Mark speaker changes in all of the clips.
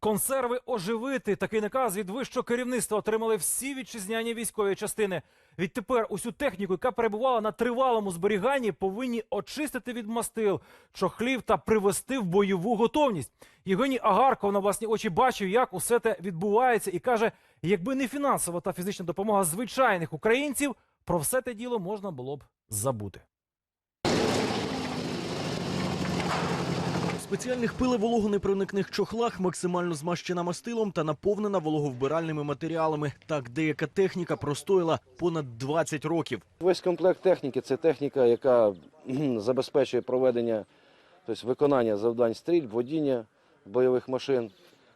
Speaker 1: Консерви оживити. Такий наказ від вищого керівництва отримали всі вітчизняні військові частини. Відтепер усю техніку, яка перебувала на тривалому зберіганні, повинні очистити від мастил, чохлів та привести в бойову готовність. Євгеній Агарков на власні очі бачив, як усе те відбувається, і каже: якби не фінансова та фізична допомога звичайних українців, про все те діло можна було б забути.
Speaker 2: Спеціальних пилевологонепроникних чохлах максимально змащена мастилом та наповнена вологовбиральними матеріалами. Так деяка техніка простоїла понад 20 років.
Speaker 3: Весь комплект техніки це техніка, яка забезпечує проведення, тобто виконання завдань стрільб, водіння бойових машин,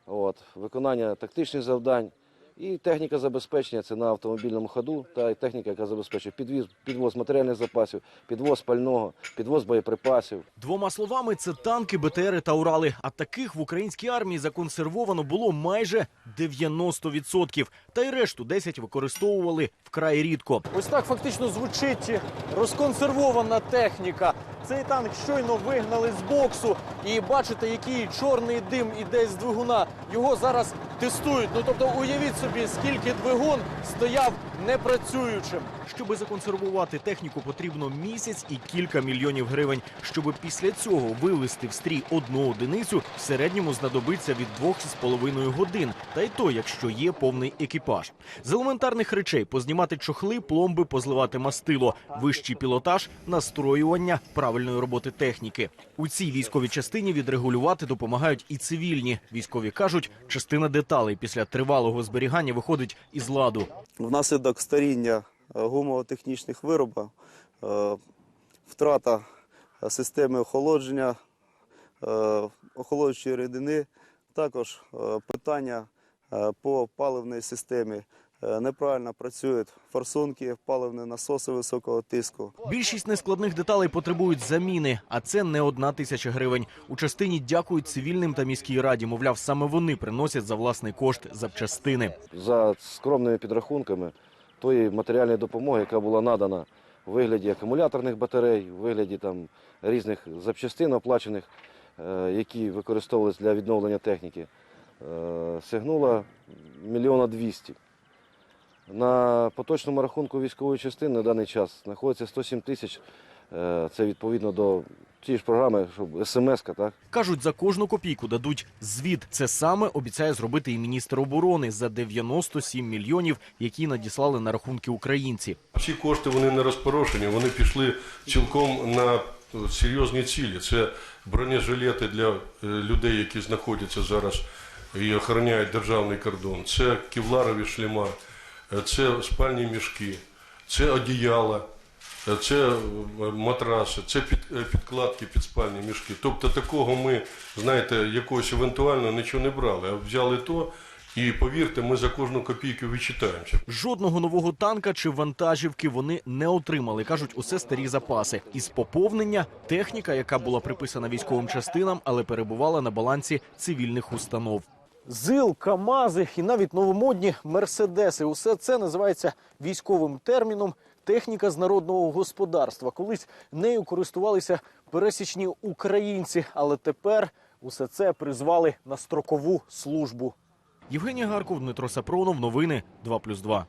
Speaker 3: от, виконання тактичних завдань. І техніка забезпечення це на автомобільному ходу, та й техніка, яка забезпечує підвіз, підвоз матеріальних запасів, підвоз пального, підвоз боєприпасів.
Speaker 2: Двома словами, це танки, БТРи та Урали. А таких в українській армії законсервовано було майже 90%. Та й решту 10 використовували вкрай рідко.
Speaker 4: Ось так фактично звучить розконсервована техніка. Цей танк щойно вигнали з боксу. І бачите, який чорний дим іде з двигуна. Його зараз тестують. Ну тобто, уявіть собі, скільки двигун стояв непрацюючим.
Speaker 2: Щоби законсервувати техніку, потрібно місяць і кілька мільйонів гривень. Щоби після цього вивести в стрій одну одиницю, в середньому знадобиться від двох з половиною годин. Та й то, якщо є повний екіпаж. З елементарних речей познімати чохли, пломби, позливати мастило, вищий пілотаж, настроювання правильної роботи техніки. У цій військовій частині відрегулювати допомагають і цивільні. Військові кажуть, частина деталей після тривалого зберігання виходить із ладу.
Speaker 5: Внаслідок старіння гумово-технічних виробів, е, втрата системи охолодження, е, охолоджуючої рідини, також е, питання по паливній системі. Неправильно працюють форсунки, паливні насоси високого тиску.
Speaker 2: Більшість нескладних деталей потребують заміни, а це не одна тисяча гривень. У частині дякують цивільним та міській раді. Мовляв, саме вони приносять за власний кошт запчастини.
Speaker 3: За скромними підрахунками тої матеріальної допомоги, яка була надана у вигляді акумуляторних батарей, у вигляді там, різних запчастин оплачених, е, які використовувалися для відновлення техніки, е, сягнула мільйона двісті. На поточному рахунку військової частини на даний час знаходиться 107 тисяч. Е, Це відповідно до тієї ж програми, щоб смс-ка, так?
Speaker 2: Кажуть, за кожну копійку дадуть звіт. Це саме обіцяє зробити і міністр оборони за 97 мільйонів, які надіслали на рахунки українці.
Speaker 6: Всі кошти вони не розпорошені, вони пішли цілком на серйозні цілі. Це бронежилети для е, людей, які знаходяться зараз і охороняють державний кордон. Це кевларові шлема, е, це спальні мішки, це одіяла, е, це е, матраси, це під, е, підкладки під спальні мішки. Тобто такого ми, знаєте, якогось евентуально нічого не брали, а взяли то. І повірте, ми за кожну копійку відчитаємося.
Speaker 2: Жодного нового танка чи вантажівки вони не отримали. кажуть, усе старі запаси. Із поповнення техніка, яка була приписана військовим частинам, але перебувала на балансі цивільних установ.
Speaker 4: ЗИЛ, КАМАЗи і навіть новомодні мерседеси. Усе це називається військовим терміном техніка з народного господарства. Колись нею користувалися пересічні українці, але тепер усе це призвали на строкову службу.
Speaker 2: Євгенія Гарков, Дмитро Сапронов. Новини 2+,2.